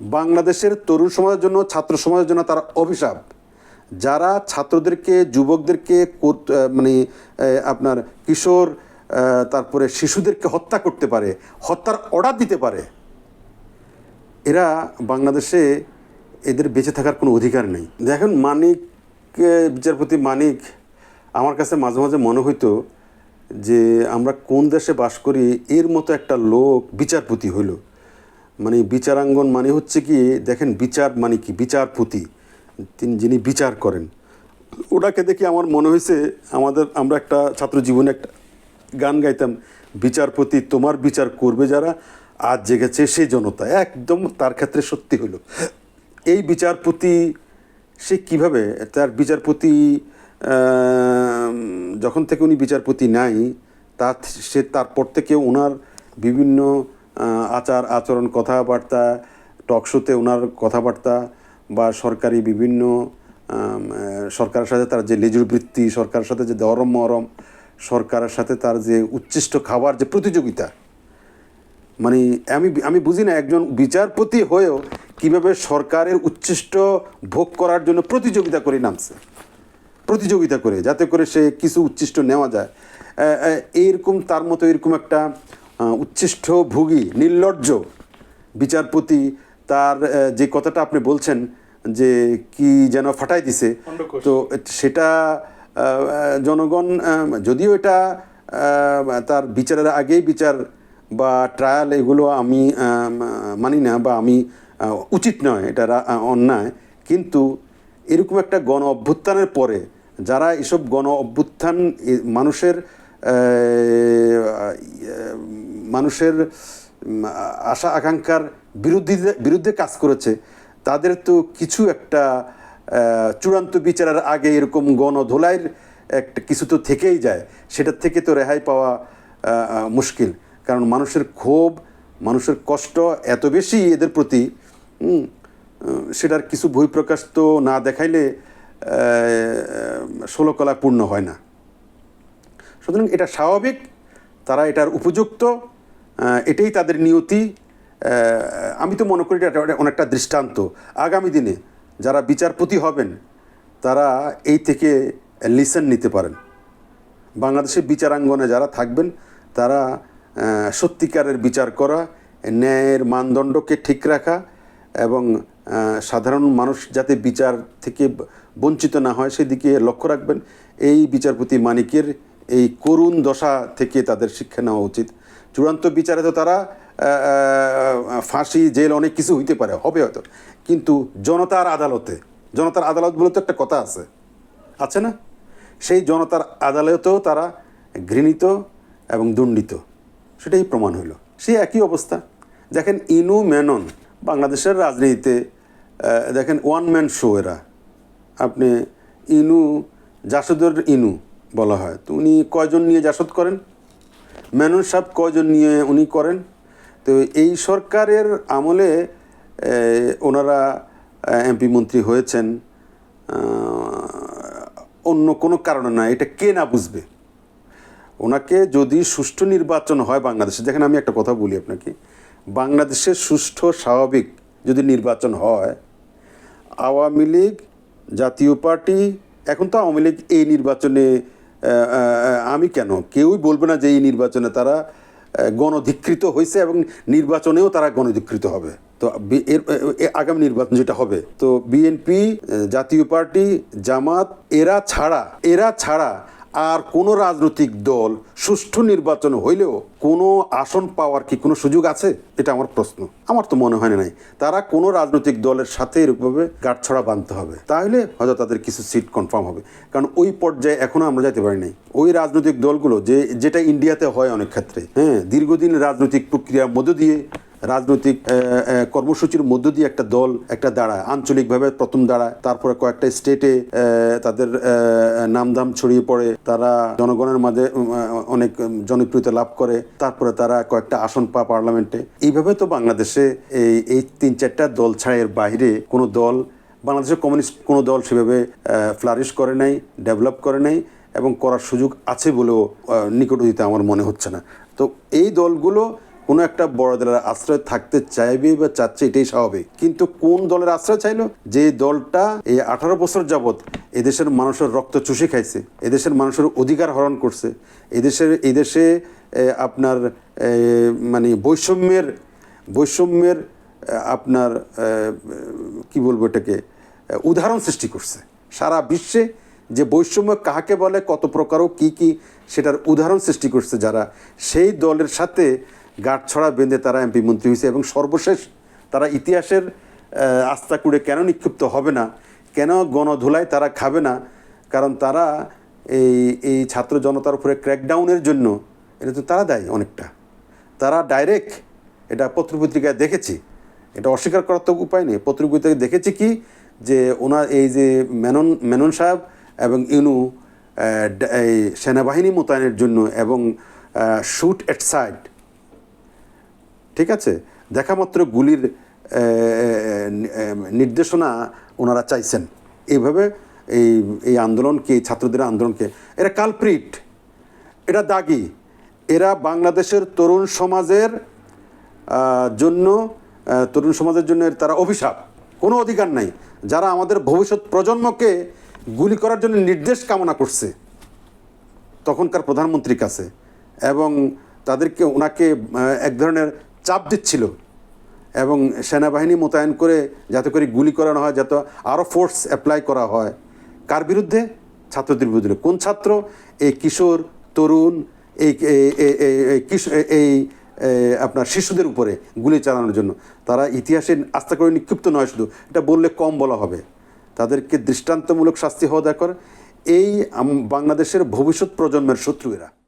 বাংলাদেশের তরুণ সমাজের জন্য, ছাত্র সমাজের জন্য তারা অভিশাপ। যারা ছাত্রদেরকে, যুবকদেরকে মানে আপনার কিশোর তারপরে শিশুদেরকে হত্যা করতে পারে, হত্যার অর্ডার দিতে পারে, এরা বাংলাদেশে এদের বেঁচে থাকার কোনো অধিকার নেই। দেখেন মানিক বিচারপতি মানিক, আমার কাছে মাঝে মাঝে মনে হইতো যে আমরা কোন দেশে বাস করি, এর মতো একটা লোক বিচারপতি হইল। মানে বিচারাঙ্গন মানে হচ্ছে কি, দেখেন বিচার মানে কি? বিচারপতি। তিনি যিনি বিচার করেন। ওটাকে দেখে আমার মনে হয়েছে, আমাদের, আমরা একটা ছাত্র জীবনে একটা গান গাইতাম, বিচারপতি তোমার বিচার করবে যারা, আজ জেগেছে সে জনতা। একদম তার ক্ষেত্রে সত্যি হলো এই বিচারপতি, সে কীভাবে? তার বিচারপতি যখন থেকে উনি বিচারপতি নাই, তা সে তারপর থেকে ওনার বিভিন্ন আচার আচরণ কথাবার্তা টকশোতে ওনার কথাবার্তা বা সরকারি বিভিন্ন সরকারের সাথে তার যে লেজুর বৃত্তি সরকারের সাথে যে দরম মরম সরকারের সাথে তার যে উচ্ছিষ্ট খাবার, যে প্রতিযোগিতা মানে আমি আমি বুঝি না একজন বিচারপতি হয়েও কীভাবে সরকারের উচ্ছিষ্ট ভোগ করার জন্য প্রতিযোগিতা করে নামছে, প্রতিযোগিতা করে, যাতে করে সে কিছু উচ্ছিষ্ট নেওয়া যায়। এইরকম তার মতো এরকম একটা উচ্ছিষ্ট ভোগী নির্লজ্জ। বিচারপতি তার যে কথাটা আপনি বলছেন যে কি যেন ফাটাই দিছে তো সেটা জনগণ যদিও এটা তার বিচারের আগেই বিচার বা ট্রায়াল এগুলো আমি মানি না বা আমি উচিত নয় এটা অন্যায়। কিন্তু এরকম একটা গণ অভ্যুত্থানের পরে যারা এসব গণ অভ্যুত্থান মানুষের মানুষের আশা আকাঙ্ক্ষার বিরুদ্ধে বিরুদ্ধে কাজ করেছে। তাদের তো কিছু একটা চূড়ান্ত বিচারের আগে এরকম গণধোলাইয়ের একটা কিছু তো থেকেই যায়। সেটার থেকে তো রেহাই পাওয়া মুশকিল। কারণ মানুষের ক্ষোভ, মানুষের কষ্ট এত বেশি এদের প্রতি সেটার কিছু বহিঃপ্রকাশ তো না দেখাইলে ষোলো কলা পূর্ণ হয় না। সুতরাং এটা স্বাভাবিক, তারা এটার উপযুক্ত এটাই তাদের নিয়তি। আমি তো মনে করি এটা অনেকটা দৃষ্টান্ত। আগামী দিনে যারা বিচারপতি হবেন, তারা এই থেকে লিসেন নিতে পারেন। বাংলাদেশের বিচারাঙ্গনে যারা থাকবেন, তারা সত্যিকারের বিচার করা, ন্যায়ের মানদণ্ডকে ঠিক রাখা এবং সাধারণ মানুষ যাতে বিচার থেকে বঞ্চিত না হয়, সেদিকে লক্ষ্য রাখবেন। এই বিচারপতি মানিকের এই করুণ দশা থেকে তাদের শিক্ষা নেওয়া উচিত। চূড়ান্ত বিচারে তো তারা ফাঁসি, জেল অনেক কিছু হইতে পারে, হবে হয়তো। কিন্তু জনতার আদালতে, জনতার আদালত বলে তো একটা কথা আছে। আছে না? সেই জনতার আদালতেও তারা ঘৃণিত এবং দণ্ডিত। সেটাই প্রমাণ হইল। সে একই অবস্থা। দেখেন ইনু মেনন, বাংলাদেশের রাজনীতিতে দেখেন ওয়ান ম্যান শো এরা। আপনি ইনু, জাসদের ইনু বলা হয়। তো উনি কয়জন নিয়ে জাসদ করেন? মেনন সাহেব কয়জন নিয়ে উনি করেন? তো এই সরকারের আমলে ওনারা এমপি মন্ত্রী হয়েছেন। অন্য কোনো কারণে না, এটা কে না বুঝবে? ওনাকে যদি সুষ্ঠু নির্বাচন হয় বাংলাদেশে, দেখেন আমি একটা কথা বলি আপনাকে, বাংলাদেশে সুষ্ঠু, স্বাভাবিক যদি নির্বাচন হয়, আওয়ামী লীগ, জাতীয় পার্টি, এখন তো আওয়ামী লীগ এই নির্বাচনে আমি কেন? কেউই বলবে না যে এই নির্বাচনে তারা গণধিকৃত হয়েছে এবং নির্বাচনেও তারা গণধিকৃত হবে। তো এর আগামী নির্বাচন যেটা হবে। তো বিএনপি জাতীয় পার্টি, জামাত, এরা ছাড়া এরা ছাড়া আর কোনো রাজনৈতিক দল সুষ্ঠু নির্বাচন হইলেও কোনো আসন পাওয়ার কি কোনো সুযোগ আছে? এটা আমার প্রশ্ন। আমার তো মনে হয় নাই। তারা কোনো রাজনৈতিক দলের সাথে এরকমভাবে গাঁটছড়া বাঁধতে হবে। তাহলে হয়তো তাদের কিছু সিট কনফার্ম হবে। কারণ ওই পর্যায়ে এখনও আমরা যেতে পারি নাই। ওই রাজনৈতিক দলগুলো যে, যেটা ইন্ডিয়াতে হয় অনেক ক্ষেত্রে হ্যাঁ দীর্ঘদিন রাজনৈতিক প্রক্রিয়ার মধ্য দিয়ে রাজনৈতিক কর্মসূচির মধ্য দিয়ে একটা দল একটা দাঁড়ায়, আঞ্চলিকভাবে প্রথম দাঁড়ায়, তারপরে কয়েকটা স্টেটে তাদের নামধাম ছড়িয়ে পড়ে, তারা জনগণের মাঝে অনেক জনপ্রিয়তা লাভ করে, তারপরে তারা কয়েকটা আসন পা পার্লামেন্টে। এইভাবে তো বাংলাদেশে এই এই তিন চারটা দল ছাড়ের বাইরে কোনো দল, বাংলাদেশের কমিউনিস্ট কোনো দল সেভাবে ফ্লারিশ করে নাই ডেভেলপ করে নাই এবং করার সুযোগ আছে বলেও নিকট আমার মনে হচ্ছে না। তো এই দলগুলো কোনো একটা বড় দলের আশ্রয় থাকতে চাইবে বা চাচ্ছে এটাই স্বাভাবিক। কিন্তু কোন দলের আশ্রয় চাইলো? যে দলটা এই আঠারো বছর যাবৎ এদেশের মানুষের রক্ত চুষে খাইছে, এদেশের মানুষের অধিকার হরণ করছে, এদেশের, এদেশে আপনার মানে বৈষম্যের বৈষম্যের আপনার কি বলব এটাকে উদাহরণ সৃষ্টি করছে। সারা বিশ্বে যে বৈষম্য কাহাকে বলে, কত প্রকার ও কী কী সেটার উদাহরণ সৃষ্টি করছে যারা। সেই দলের সাথে গাঁটছড়া বেঁধে তারা এমপি মন্ত্রী হয়েছে এবং সর্বশেষ তারা ইতিহাসের আস্থা কুড়ে কেন নিক্ষিপ্ত হবে না? কেন গণধুলায় তারা খাবে না? কারণ তারা এই এই ছাত্র জনতার উপরে ক্র্যাকডাউনের জন্য এটা তো তারা দেয় অনেকটা। তারা ডাইরেক্ট এটা পত্রপত্রিকায় দেখেছি। এটা অস্বীকার করার তো উপায় নেই। পত্রপত্রিকায় দেখেছি কি যে ওনার এই যে মেনন মেনন সাহেব এবং আহ, এই সেনাবাহিনী মোতায়েনের জন্য এবং শুট এট সাইড ঠিক আছে? দেখা মাত্র গুলির নির্দেশনা ওনারা চাইছেন। এইভাবে এই এই আন্দোলনকে ছাত্রদের আন্দোলনকে। এরা কালপ্রিট এটা দাগি। এরা বাংলাদেশের তরুণ সমাজের জন্য তরুণ সমাজের জন্য তারা অভিশাপ। কোনো অধিকার নাই। যারা আমাদের ভবিষ্যৎ প্রজন্মকে গুলি করার জন্য নির্দেশ কামনা করছে, তখনকার প্রধানমন্ত্রীর কাছে এবং তাদেরকে, ওনাকে এক ধরনের চাপ দিচ্ছিল। এবং সেনাবাহিনী মোতায়েন করে যাতে করে গুলি করানো হয়, যাতে আরও ফোর্স অ্যাপ্লাই করা হয়। কার বিরুদ্ধে? ছাত্রদের বিরুদ্ধে। কোন ছাত্র? এই কিশোর, তরুণ, এই এই- আপনার শিশুদের উপরে গুলি চালানোর জন্য। তারা ইতিহাসে আস্থা করে নিক্ষিপ্ত নয় শুধু, এটা বললে কম বলা হবে। তাদেরকে দৃষ্টান্তমূলক শাস্তি হওয়া দরকার। এই বাংলাদেশের ভবিষ্যৎ প্রজন্মের শত্রু এরা